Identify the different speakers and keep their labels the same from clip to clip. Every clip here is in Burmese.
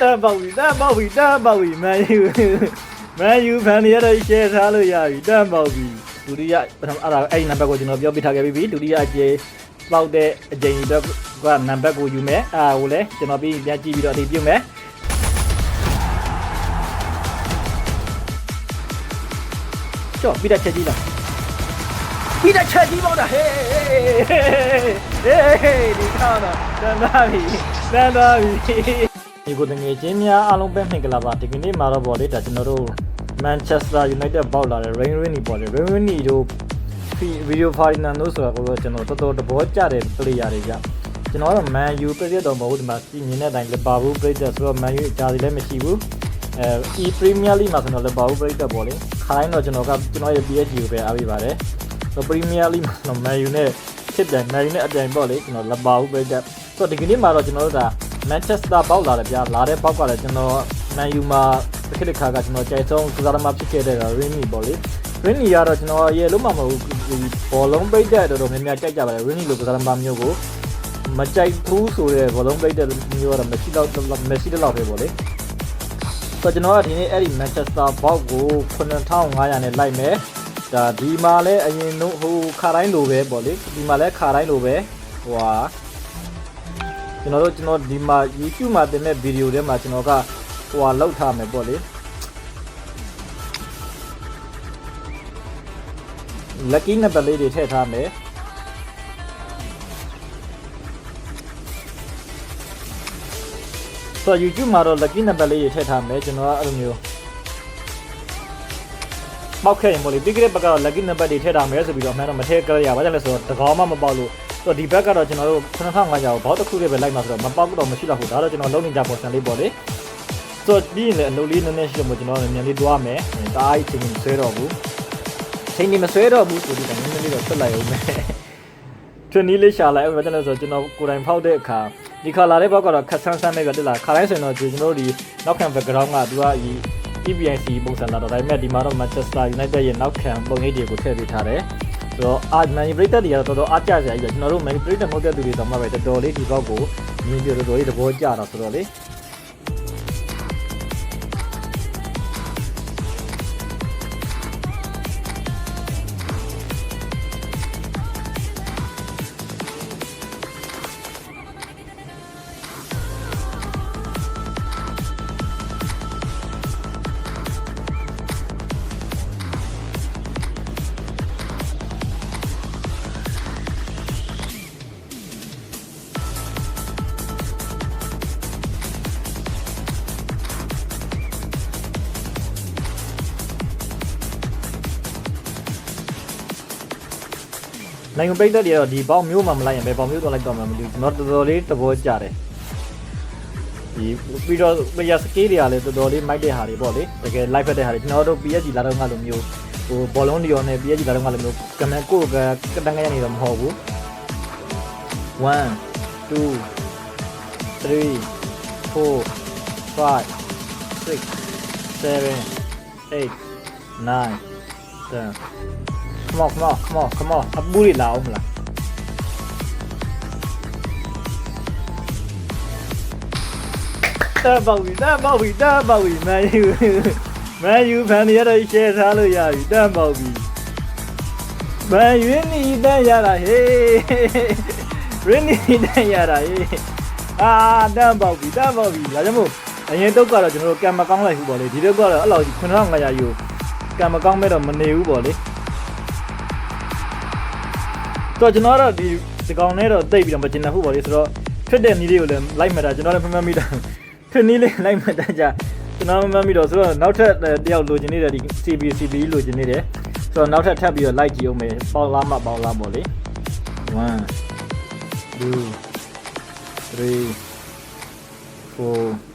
Speaker 1: တန်ပေါက်ပြီတန်ပေါက်ပြီတန်ပေါက်ပြီမန်ယူမန်ယူဖန်တွေရတော့ share ထားလို့ရပြီတန်ပေါက်ပြီဒုတိယပထမအဲ့ဒါအဲ့ဒီနံပါတ်ကိုကျွန်တော်ပြောပြထားခဲ့ပြီးပြီဒုတိယအကျေပေါက်တဲ့အချိန်တော့ကနံပါတ်ကိုယူမယ်အဲ့ဒါကိုလည်းကျွန်တော်ပြီးပြန်ကြည့်ပြီးတော့အတိပြုမယ်ကျော်ပြီးတော့ချက်ကြည့်လားပြီးတော့ချက်ကြည့်ပေါ့တာဟေးဟေးဟေးဒီကောင်းတော့တန်သွားပြီတန်သွားပြီ ဒီကိုတငယ်ချင်းများအားလုံးပဲမင်္ဂလာပါဒီကနေ့မှာတော့ဗောလေဒါကျွန်တော်တို့ Manchester United ပေါက်လာတဲ့ Rain Rooney ပေါ့လေ Rain Rooney တို့ Video Ferdinand ဆိုတာကိုကျွန်တော်တော်တော်တဘောကြတဲ့ player တွေကြကျွန်တော်ကတော့ Man U ပြည့်တော့မဟုတ်ဒီမှာစီမြင်တဲ့အတိုင်း Liverpool ပြည့်တဲ့ဆိုတော့ Man U အကြားစီလည်းမရှိဘူးအဲ E Premier League မှာဆိုတော့ Liverpool ပြည့်တဲ့ပေါ့လေခိုင်းတော့ကျွန်တော်ကကျွန်တော်ရဲ့ PSG ကိုပဲအားပေးပါတယ်ဆိုတော့ Premier League မှာတော့ Man U နဲ့ဖြစ်တယ် Man U နဲ့အပြိုင်ပေါ့လေကျွန်တော် Liverpool ပြည့်တဲ့ဆိုတော့ဒီကနေ့မှာတော့ကျွန်တော်တို့ဒါ Manchester ပေါက်လာတယ်ဗျာလာတဲ့ပေါက်ကလည်းကျွန်တော် Man U မှာတစ်ခါတစ်ခါကကျွန်တော်ကြိုက်ဆုံးကစားသမားဖြစ်ခဲ့တဲ့ Rainy ပေါ့လေ Rainy ကတော့ကျွန်တော်ရဲ့လုံးမမဟုတ်ဒီဘောလုံးပိတ်တဲ့တော်တော်များများကြိုက်ကြပါတယ် Rainy လိုကစားသမားမျိုးကိုမကြိုက်ဘူးဆိုတဲ့ဘောလုံးပိတ်တဲ့မျိုးကတော့မရှိတော့မရှိတော့ပဲပေါ့လေဆိုတော့ကျွန်တော်ကဒီနေ့အဲ့ဒီ Manchester ဘောက်ကို9500နဲ့လိုက်မယ်ဒါဒီမှာလဲအရင်တော့ဟိုခါတိုင်းလိုပဲပေါ့လေဒီမှာလဲခါတိုင်းလိုပဲဟိုဟာ ကျွန်တော်တို့ကျွန်တော်ဒီမှာ YouTube မှာတင်တဲ့ဗီဒီယိုထဲမှာကျွန်တော်ကဟိုဟာလောက်ထားမယ်ပေါ့လေ lucky number လေးတွေထည့်ထားမယ်ဆိုတော့ YouTube မှာတော့ lucky number လေးတွေထည့်ထားမယ်ကျွန်တော်ကအဲ့လိုမျိုးပောက်ခဲ့ရင်ပေါ့လေပြီးကြတဲ့ဘက်ကတော့ lucky number တွေထည့်ထားမယ်ဆိုပြီးတော့အမှန်တော့မထည့်ကြရပါဘာကြောင့်လဲဆိုတော့တကောင်းမှမပေါက်လို့ ဆိုတော့ဒီဘက်ကတော့ကျွန်တော်တို့9500ကိုဘောက်တစ်ခုလေးပဲလိုက်မှာဆိုတော့မပေါက်တော့မရှိတော့ဘူးဒါတော့ကျွန်တော်လုံးနေကြပေါ်စံလေးပေါ့လေဆိုတော့ပြီးရင်လည်းအလုပ်လေးနည်းနည်းရှိလို့ကျွန်တော်လည်းမြန်လေးတွားမယ်တအားကြီးချိန်မဆွဲတော့ဘူးချိန်နေမဆွဲတော့ဘူးဆိုပြီးတော့နည်းနည်းလေးတော့ဆက်လိုက်အောင်မယ်ထွန်းနီးလေးရှာလိုက်အောင်ဘာကြောင့်လဲဆိုတော့ကျွန်တော်ကိုယ်တိုင်ဖောက်တဲ့အခါဒီခါလာတဲ့ဘောက်ကတော့ခက်ဆန်းဆန်းပဲပဲတက်လာခါတိုင်းဆိုရင်တော့ကျွန်တော်တို့ဒီနောက်ခံ background ကသူကဒီ EBIC ပုံစံလာတော့ဒါပေမဲ့ဒီမှာတော့ Manchester United ရဲ့နောက်ခံပုံရိပ်တွေကိုထည့်ပေးထားတယ် ဆိုတော့အာ Man United တွေကတော့တော်တော်အားကျစရာကြီးပဲကျွန်တော်တို့ Man United မဟုတ်တဲ့သူတွေတော့မှပဲတော်တော်လေးဒီဘောက်ကိုမြင်ပြတော်တော်လေးသဘောကျတာဆိုတော့လေ နိုင်ငံပိတ်သက်တွေကတော့ဒီပေါက်မျိုးမှမလိုက်ရင်ဘယ်ပေါက်မျိုးတော့လိုက်တော့မှမသိဘူးကျွန်တော်တော်တော်လေးသဘောကျတယ်ဒီပြီးတော့ player skill တွေကလည်းတော်တော်လေးမိုက်တဲ့ဟာတွေပေါ့လေတကယ် live ဖက်တဲ့ဟာတွေကျွန်တော်တို့ PSG လာတော့ငါလိုမျိုးဟိုဘောလုံးဒီရောနဲ့ PSG လာတော့ငါလိုမျိုးကမန်ကိုကကတန်းရနေတော့မဟုတ်ဘူး1 2 3 4 5 6 7 8 9 10 come on come on come on come on အပူတွေလာအောင်မလားတပေါက်ပြီတပေါက်ပြီတပေါက်ပြီမန်ယူမန်ယူဖန်တွေရတော့ share ထားလို့ရပြီတပေါက်ပြီမန်ယူနီတန်ရတာဟေးရင်းနီတန်ရတာဟေးအာတပေါက်ပြီတပေါက်ပြီဒါကြောင့်မို့အရင်တော့ကတော့ကျွန်တော်တို့ကံမကောင်းလိုက်ဘူးပေါ့လေဒီတော့ကတော့အဲ့လို9500ယူကံမကောင်းမဲ့တော့မနေဘူးပေါ့လေ တော့ကျွန်တော်ကတော့ဒီဒီကောင်နဲ့တော့တိတ်ပြီးတော့မကျင်တဲ့ဟုတ်ပါလေဆိုတော့ဖြစ်တဲ့နီးလေးကိုလည်းလိုက်မှတ်တာကျွန်တော်လည်းမမှတ်မိတာဖြစ်နီးလေးလိုက်မှတ်တာကြကျွန်တော်မမှတ်မိတော့ဆိုတော့နောက်ထပ်တယောက်လိုချင်နေတဲ့ဒီ CB CB လိုချင်နေတယ်ဆိုတော့နောက်ထပ်ထပ်ပြီးတော့လိုက်ကြည့်အောင်မယ်ပေါလားမပေါလားပေါ့လေ1 2 3 4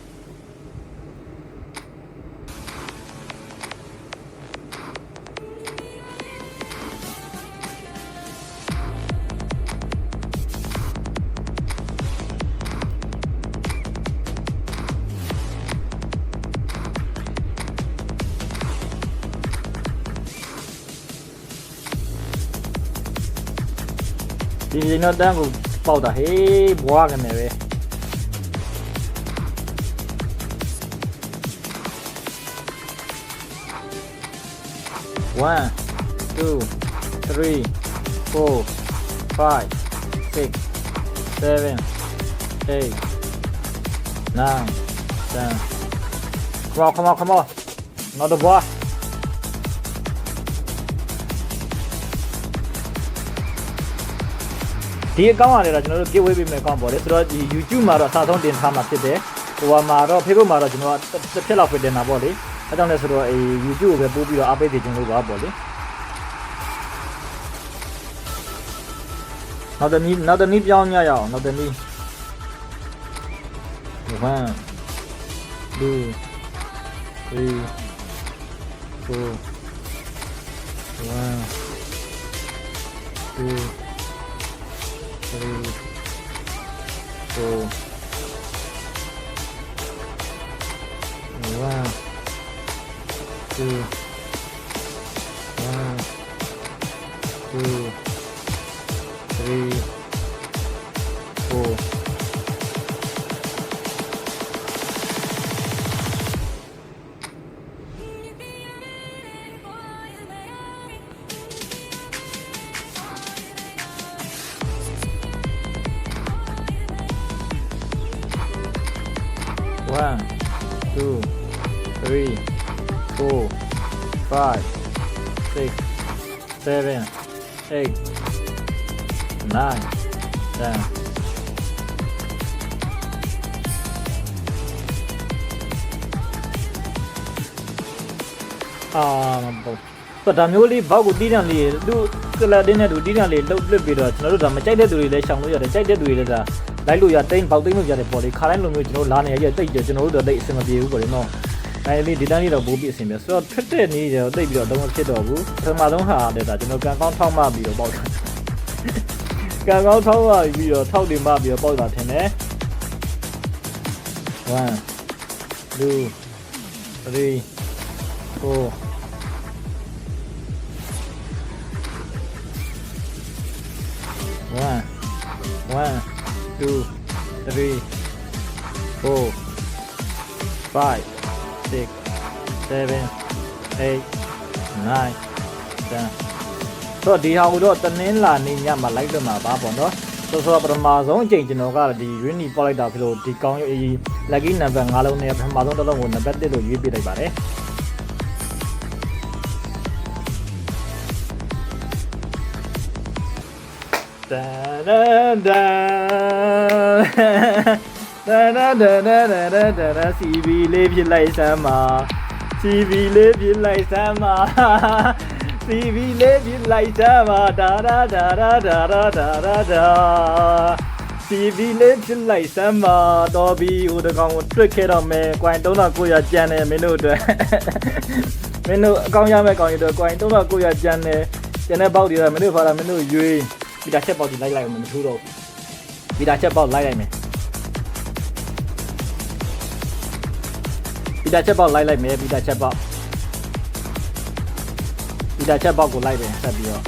Speaker 1: no dango pauta hei buágame ve é. one two three four five six seven eight nine ten. Come on come on come on. Another ဒီအကောင့်ရတယ်တော့ကျွန်တော်တို့ giveaway ပေးမယ်အကောင့်ပေါ့လေဆိုတော့ဒီ YouTube မှာတော့အစားဆုံးတင်ထားမှာဖြစ်တယ်ဟိုမှာတော့ Facebook မှာတော့ကျွန်တော်ကတစ်ဖြစ်လောက်ပဲတင်တာပေါ့လေအဲကြောင့်လဲဆိုတော့အဲ YouTube ကိုပဲပို့ပြီးတော့အားပေးသေးခြင်းလို့ပါပေါ့လေနောက်တစ်နည်းနောက်တစ်နည်းပြောင်းညရအောင်နောက်တစ်နည်း1 2 3 4 1 2 three, four, one, two, one, two, three, four. Seven, eight, nine, ten. အာမပေါ့ဆိုတော့ဒါမျိုးလေးဘောက်ကိုတီးတံလေးသူကလတင်းနဲ့သူတီးတံလေးလှုပ်လှစ်ပြီးတော့ကျွန်တော်တို့ဒါမကြိုက်တဲ့သူတွေလည်းရှောင်လို့ရတယ်ကြိုက်တဲ့သူတွေလည်းဒါလိုက်လို့ရတိမ့်ပေါက်တိမ့်လို့ရတယ်ပေါ့လေခါတိုင်းလိုမျိုးကျွန်တော်တို့လာနေရရဲ့တိတ်ကြကျွန်တော်တို့တော့တိတ်အဆင်မပြေဘူးပေါ့လေနော် အဲလေးဒီတန်းလေးတော့ဘိုးပြအဆင်ပြေဆိုတော့ထွက်တဲ့နေ့ကျတော့တိတ်ပြီးတော့တော့မဖြစ်တော့ဘူးပထမဆုံးဟာတဲ့ဒါကျွန်တော်ကန်ကောင်းထောက်မှပြီးတော့ပေါက်တာကန်ကောင်းထောက်မှပြီးတော့ထောက်တင်မှပြီးတော့ပေါက်တာထင်တယ်1 2 3 4 one, one, two, three, four, five, 7 8 9 10ဆိုတော့ဒီဟာကိုတော့တနင်္လာနေ့ညမှာလိုက်တော့မှာပါပေါ့နော်ဆိုတော့ပထမဆုံးအကြိမ်ကျွန်တော်ကဒီ Rini ပေါက်လိုက်တာဖြစ်လို့ဒီကောင်းရေး lucky number 5လုံးနဲ့ပထမဆုံးတစ်လုံးကိုနံပါတ်1လို့ရွေးပြလိုက်ပါတယ်ဒါဒါဒါဒါဒါဒါဒါဒါဒါစီဘီလေးဖြစ်လိုက်စမ်းပါ စီဗီလေးပြလိုက်စမ်းပါစီဗီလေးပြလိုက်စမ်းပါဒါရာဒါရာဒါရာဒါရာဒါစီဗီလေးပြလိုက်စမ်းပါတော်ပြီဟိုတကောင်ကိုတွက်ခဲ့တော့မယ်ကွိုင်3900ကျန်တယ်မင်းတို့အတွက်မင်းတို့အကောင့်ရမယ့်ကောင်တွေအတွက်ကွိုင်3900ကျန်တယ်ကျန်တဲ့ပေါက်တွေကမင်းတို့ဖာလာမင်းတို့ရွေးမိတာချက်ပေါက်ကြီးလိုက်လိုက်မထိုးတော့ဘူးမိတာချက်ပေါက်လိုက်လိုက်မယ် တာချက်ပေါက်လိုက်လိုက်မယ်ဗီတာချက်ပေါက်ဗီတာချက်ပေါက်ကိုလိုက်တယ်ဆက်ပြီးတော့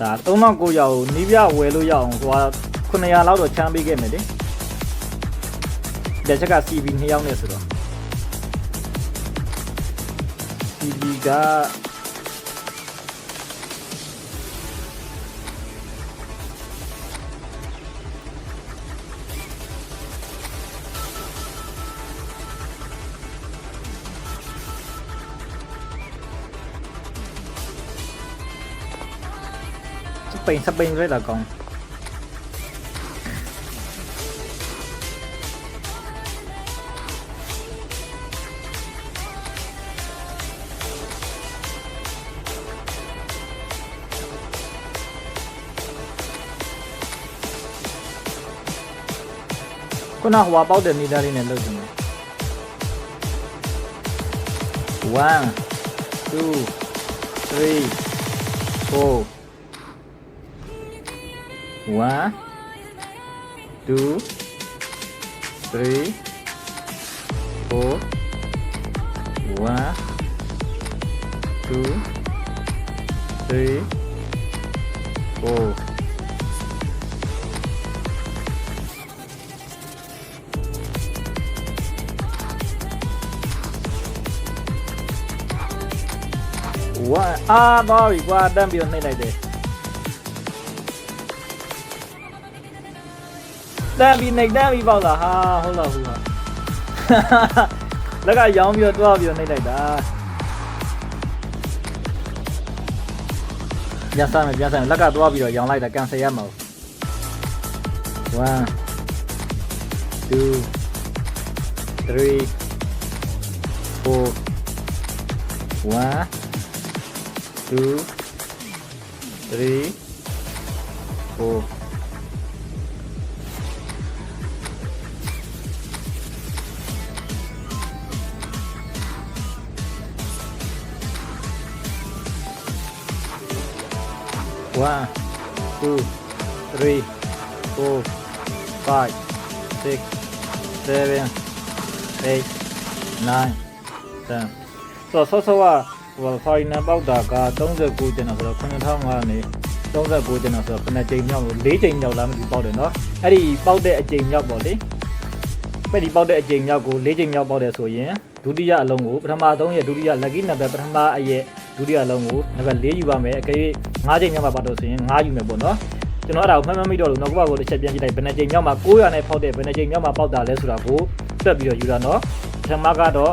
Speaker 1: ဒါ3900ကိုနီးပြဝယ်လို့ရအောင်ဟိုက900လောက်တော့ချမ်းပေးခဲ့မယ်လေဗီတာချက်က CB 2ယောက်နဲ့ဆိုတော့ CB က bên sắp bên với là còn có nào hòa bao đền đi đây này đâu rồi. One, two, three, four. One, two, three, four. One, two, three, four. Wah, ah rồi qua đem biểu nilai deh. တော့နှိပ်လိုက်တယ်တန်းပြီးနှိပ်တန်းပြီးပေါက်လာဟာဟုတ်လားဟုတ်လားလက်ကရောင်းပြီးတော့တွားပြီးတော့နှိပ်လိုက်တာပြန်စားမယ်ပြန်စားမယ်လက်ကတွားပြီးတော့ရောင်းလိုက်တာကန်ဆယ်ရမှာ1 2 3 4 1 two, three, four. One, two, three, four, five, six, seven, eight, nine, ten. So, so, so, uh, ဟိုဖိုင်နံပေါက်တာက39ကျင်တော့ဆိုတော့9000ကနေ39ကျင်တော့ဆိုတော့ခဏချိန်မြောက်လို့4ချိန်မြောက်လားမသိပေါက်တယ်နော်အဲ့ဒီပေါက်တဲ့အချိန်မြောက်ပေါ့လေအဲ့ဒီပေါက်တဲ့အချိန်မြောက်ကို4ချိန်မြောက်ပေါက်တယ်ဆိုရင်ဒုတိယအလုံးကိုပထမဆုံးရဲ့ဒုတိယ lucky number ပထမအရဲ့ဒုတိယအလုံးကိုနံပါတ်4ယူပါမယ်အကယ်၍ 5ချိန်မြောက်မှာပေါက်တော့ဆိုရင်5ယူမယ်ပေါ့နော်ကျွန်တော်အဲ့ဒါကိုမှတ်မှတ်မိတော့လို့နောက်ကဘကိုတစ်ချက်ပြန်ကြည့်လိုက်ဘယ်နှချိန်မြောက်မှာ900နဲ့ဖောက်တဲ့ဘယ်နှချိန်မြောက်မှာပေါက်တာလဲဆိုတာကိုတွက်ပြီးတော့ယူတာနော်ပထမကတော့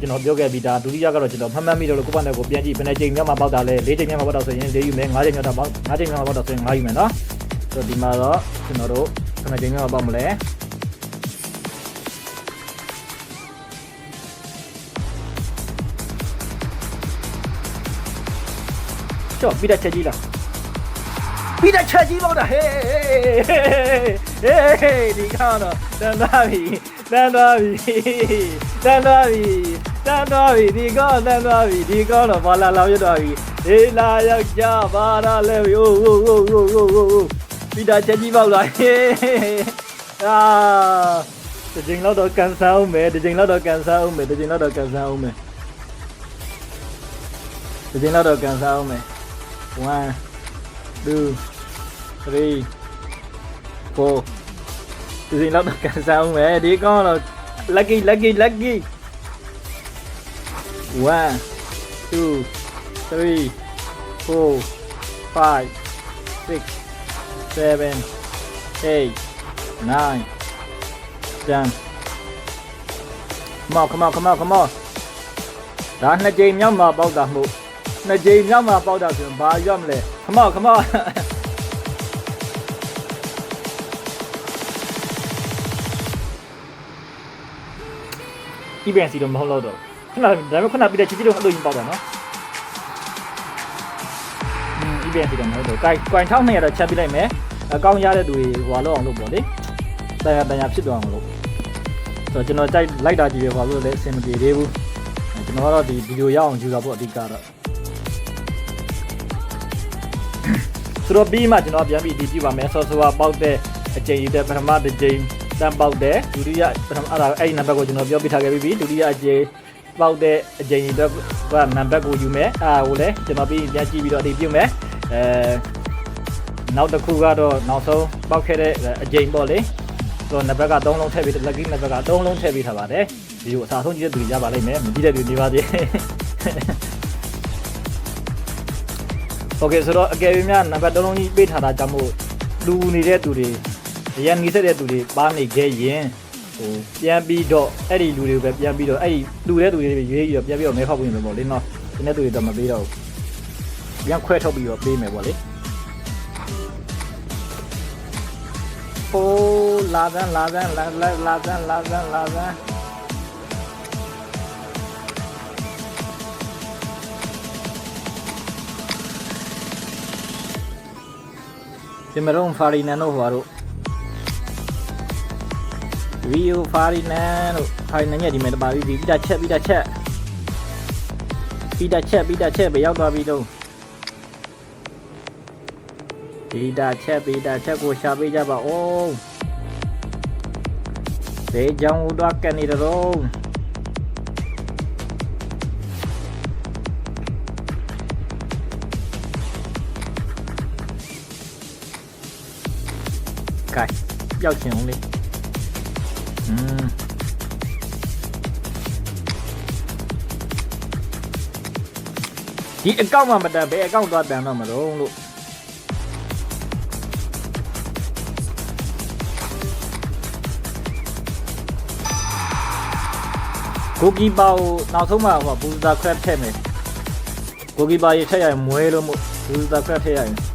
Speaker 1: ကျွန်တော်ပြောခဲ့ပြီးဒါဒုတိယကတော့ကျွန်တော်မှတ်မှတ်မိတော့လို့ကိုယ့်ဘာနဲ့ကိုပြန်ကြည့်ဘယ်နှချိန်မြောက်မှာပေါက်တာလဲ၄ချိန်မြောက်မှာပေါက်တာဆိုရင်၄ယူမယ်၅ချိန်မြောက်တာပေါက်၅ချိန်မြောက်မှာပေါက်တာဆိုရင်၅ယူမယ်နော်ဆိုတော့ဒီမှာတော့ကျွန်တော်တို့ဘယ်နှချိန်မြောက်မှာပေါက်မလဲ ကျော်ပြီးတဲ့ချက်ကြီးလားပြီးတဲ့ချက်ကြီးပေါက်တာဟေးဟေးဟေးဒီကောင်တော့တန်သွားပြီတန်သွားပြီတန်သွားပြီတန်သွားပြီဒီကောင်တန်သွားပြီဒီကောင်တော့ဘာလာလောင်ရတော့ပြီဒီလာရောက်ကြပါတော့လေဟိုဟိုဟိုဟိုဟိုဟိုဟိုပြီးတဲ့ချက်ကြီးပေါက်လာဟေးအာဒီချိန်တော့တော့ကန်ဆာအောင်မယ်ဒီချိန်တော့တော့ကန်ဆာအောင်မယ်ဒီချိန်တော့တော့ကန်ဆာအောင်မယ်ဒီချိန်တော့တော့ကန်ဆာအောင်မယ် 1 2 3 4ဒီစိလောက်တော့ကန်စားအောင်ပဲဒီကောင်းတော့ lucky lucky lucky 1 2 3 4 5 6 7 8 9 10 Come on come on come on come on ဒါနှစ်ကြိမ်မြောက်မှာပေါက်တာမှု နှစ်ကြိမ်မြောက်မှာပေါက်တာဆိုရင်ဘာရွတ်မလဲ Come on come on ဒီပြန်စီတော့မဟုတ်တော့တော့ခဏဒါပေမဲ့ခဏပြီးတဲ့ချီချီတော့အဲ့လိုကြီးပေါက်တာနော်อืมဒီပြန်စီတော့မဟုတ်တော့ကိုင်ကိုင်ထောက်နေရတော့ချက်ပြလိုက်မယ်အကောင်းရတဲ့သူတွေဟွာလောက်အောင်လုပ်ပေါ့လေတန်ရတန်ရဖြစ်သွားအောင်လို့ဆိုတော့ကျွန်တော်ကြိုက်လိုက်တာကြည့်ရပါလို့လည်းအဆင်မပြေသေးဘူးကျွန်တော်ကတော့ဒီဗီဒီယိုရအောင်ယူတာပေါ့အဓိကတော့ ဆိုတော့ပြီးမှကျွန်တော်ပြန်ပြီးဒီပြပါမယ်ဆော့ဆော့ပေါက်တဲ့အချိန်ရတဲ့ပထမတစ်ချိန်တန်ပေါက်တဲ့ဒုတိယပထမအဲ့ဒါအဲ့ဒီနံပါတ်ကိုကျွန်တော်ပြောပြထားခဲ့ပြီးပြီဒုတိယအချိန်ပေါက်တဲ့အချိန်ရတဲ့ကနံပါတ်ကိုယူမယ်အဲ့ဒါကိုလည်းကျွန်တော်ပြီးပြန်ကြည့်ပြီးတော့အတိပြုမယ်အဲနောက်တစ်ခုကတော့နောက်ဆုံးပေါက်ခဲ့တဲ့အချိန်ပေါ့လေဆိုတော့နံပါတ်က3လုံးထည့်ပြီး lucky နံပါတ်က3လုံးထည့်ပြီးထားပါတယ်ဒီကိုအစားဆုံးကြည့်တဲ့သူတွေရပါလိမ့်မယ်မကြည့်တဲ့သူတွေနေပါသေး โอเคဆိုတော့အကယ်၍များနံပါတ်3လုံးကြီးပေးထားတာကြောင့်မို့လူနေတဲ့သူတွေအရင်နီးစက်တဲ့သူတွေပါနေခဲ့ရင်ဟိုပြန်ပြီးတော့အဲ့ဒီလူတွေကိုပဲပြန်ပြီးတော့အဲ့ဒီလူတဲ့သူတွေရွေးပြီးတော့ပြန်ပြီးတော့မဲဖောက်ပြီးမယ်ပေါ့လေနော်ဒီနေ့သူတွေတော့မပေးတော့ဘူးပြန်ခွဲထုတ်ပြီးတော့ပေးမယ်ပေါ့လေโอ้ลาซันลาซันลาลาลาซัน ကင်မရွန်ဖာရီနန်တို့ဟွာတို့ရီယိုဖာရီနန်တို့ဖာရီနန်ရဲ့ဒီမဲ့တပါပြီးပြီးတာချက်ပြီးတာချက်ပြီးတာချက်ပြီးတာချက်ပဲရောက်သွားပြီးတော့ပြီးတာချက်ပြီးတာချက်ကိုရှာပေးကြပါဦးဒေဂျောင်းဦးတော့ကန်နေတော့ ပျောက်ချင်အောင်လေอืมဒီအကောင့်မှမတက်ဘယ်အကောင့်သွားတန်တော့မလို့လို့ကိုကီပါကိုနောက်ဆုံးမှဟိုဘူဇာခရက်ထည့်မယ်ကိုကီပါရေထည့်ရရင်မွဲလို့မို့ဘူဇာခရက်ထည့်ရရင်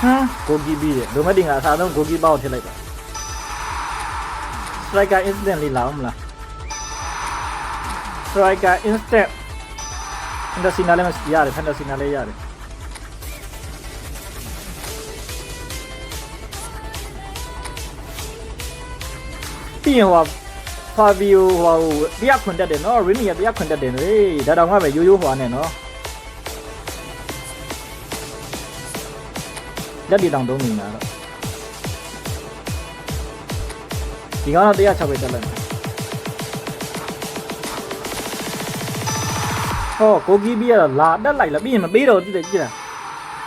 Speaker 1: ဟမ်ကိုကီဘီရဲ့ဒိုမက်တင်ကအစားဆုံးကိုကီပါကိုထည့်လိုက်ပါ striker instant လေးလာအောင်မလား striker instant fantasy နားလည်းမရတယ် fantasy နားလည်းရတယ်ပြီးရင်ဟိုဖာဗီယိုဟိုတရားခွန်တက်တယ်နော်ရင်းနီကတရားခွန်တက်တယ်လေဒါတောင်မှပဲရိုးရိုးဟွာနဲ့နော် လက်ဒီတောင်တုံးနေတာတော့ဒီကောင်တော့106ပဲတက်လိုက်မယ်ဟောကိုကီဘီကတော့လာတက်လိုက်လားပြီးရင်မပေးတော့ကြည့်တယ်ကြည့်တာ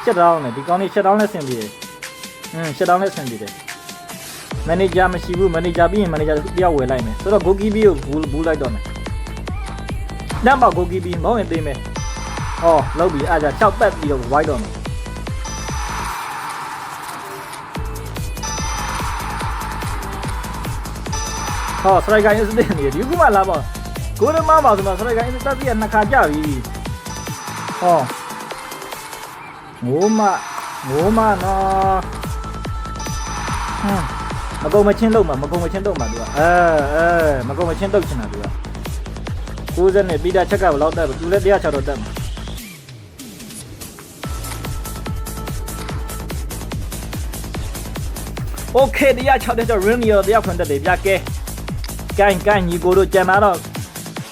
Speaker 1: ချက်တောင်းတယ်ဒီကောင်လေးချက်တောင်းနဲ့ဆင်ပြေတယ်ဟင်းချက်တောင်းနဲ့ဆင်ပြေတယ်မန်နေဂျာမရှိဘူးမန်နေဂျာပြီးရင်မန်နေဂျာတယောက်ဝယ်လိုက်မယ်ဆိုတော့ကိုကီဘီကိုဘူးဘူးလိုက်တော့မယ်နံပါတ်ကိုကီဘီမောင်းရင်သိမယ်ဟောလောက်ပြီအားကြ6ပတ်ပြီးတော့ဝိုက်တော့မယ် ဟောစရိုက်ကိုင်းစတဲ့နေဒီခုမှလာပါကိုရမပါဆိုတော့စရိုက်ကိုင်းစတက်ပြီးနှစ်ခါကြပြီဟောငိုးမငိုးမနော်ဟမ်မကုံမချင်းတော့မှာမကုံမချင်းတော့မှာသူကအဲအဲမကုံမချင်းတော့ချင်တာသူက60နဲ့ပြီးတာချက်ကဘယ်လောက်တက်သူလည်း106တော့တက်မှာโอเคတရား6တဲ့ကျ rim ရောတရားခွန်တက်တယ်ပြကဲ ကိုင်းကိုင်းညီကိုတို့ကြံလာတော့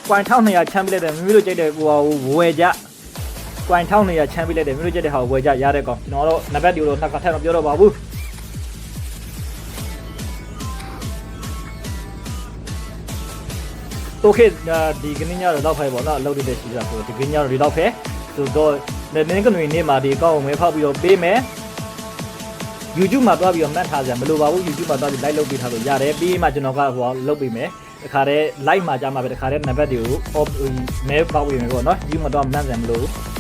Speaker 1: ကွိုင်1200ချမ်းပြလိုက်တယ်မိမိတို့ကြိုက်တဲ့ဟိုဟာဝယ်ကြကွိုင်1200ချမ်းပြလိုက်တယ်မိမိတို့ကြိုက်တဲ့ဟာကိုဝယ်ကြရတဲ့ကောင်ကျွန်တော်တို့နံပါတ်ဒီလိုနှစ်ခါထပ်တော့ပြောတော့ပါဘူးโอเคဒီကနေ့ညတော့ဖိုက်ပေါ့နော်အလုပ်တွေရှိတာဆိုဒီကနေ့ညတော့ဒီတော့ဖဲဆိုတော့နင်းကနေနေမှာဒီအကောင့်ကိုမဲဖောက်ပြီးတော့ပေးမယ် YouTube မှာသွားပြီးတော့မှတ်ထားကြမလိုပါဘူး YouTube မှာသွားပြီး live လုပ်ပေးထားလို့ရတယ်ပြီးမှကျွန်တော်ကဟိုလုပ်ပေးမယ်တခါတည်း live မှာကြာမှာပဲတခါတည်းနံပါတ်တွေကို off မဲပေါက်ပေးမယ်ပေါ့နော် YouTube မှာတော့မှတ်ကြမလို့ဘူး